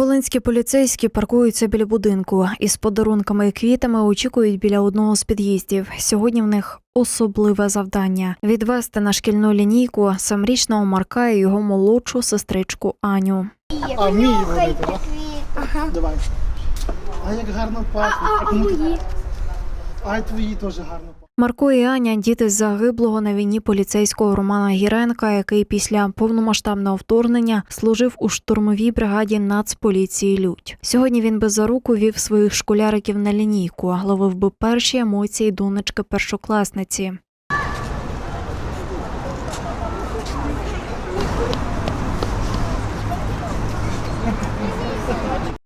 Волинські поліцейські паркуються біля будинку із подарунками і квітами очікують біля одного з під'їздів. Сьогодні в них особливе завдання відвести на шкільну лінійку самрічного Марка і його молодшу сестричку Аню. А водити, так? Давай. А як гарно пахне. А, кому ти- а твої теж гарно пахнуть. Марко і Аня діти загиблого на війні поліцейського Романа Гіренка, який після повномасштабного вторгнення служив у штурмовій бригаді Нацполіції Людь. Сьогодні він без заруку вів своїх школяриків на лінійку, ловив би перші емоції донечки першокласниці.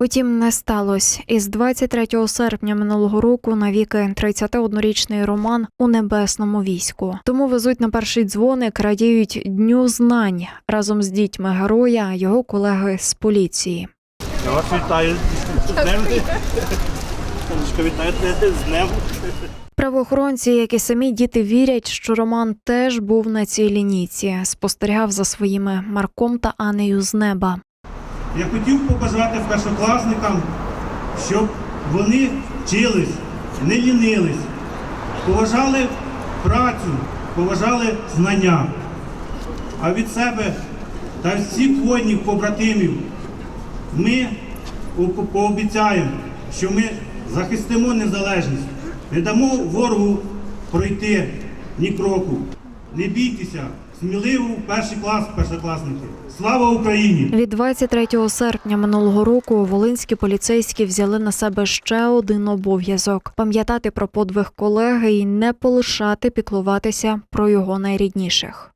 Утім, не сталося. Із 23 серпня минулого року навіки 31-річний Роман у небесному війську. Тому везуть на перший дзвоник, радіють дню знань разом з дітьми героя, його колеги з поліції. Я вас вітаю з днем. Вітаю з днем. Правоохоронці, як і самі діти, вірять, що Роман теж був на цій лінійці, спостерігав за своїми Марком та Анею з неба. Я хотів побажати першокласникам, щоб вони вчились, не лінились, поважали працю, поважали знання. А від себе та всіх воїнів, побратимів ми пообіцяємо, що ми захистимо незалежність, не дамо ворогу пройти ні кроку. Не бійтеся, сміливо в перший клас, першокласники. Слава Україні! Від 23 серпня минулого року волинські поліцейські взяли на себе ще один обов'язок пам'ятати про подвиг колеги і не полишати піклуватися про його найрідніших.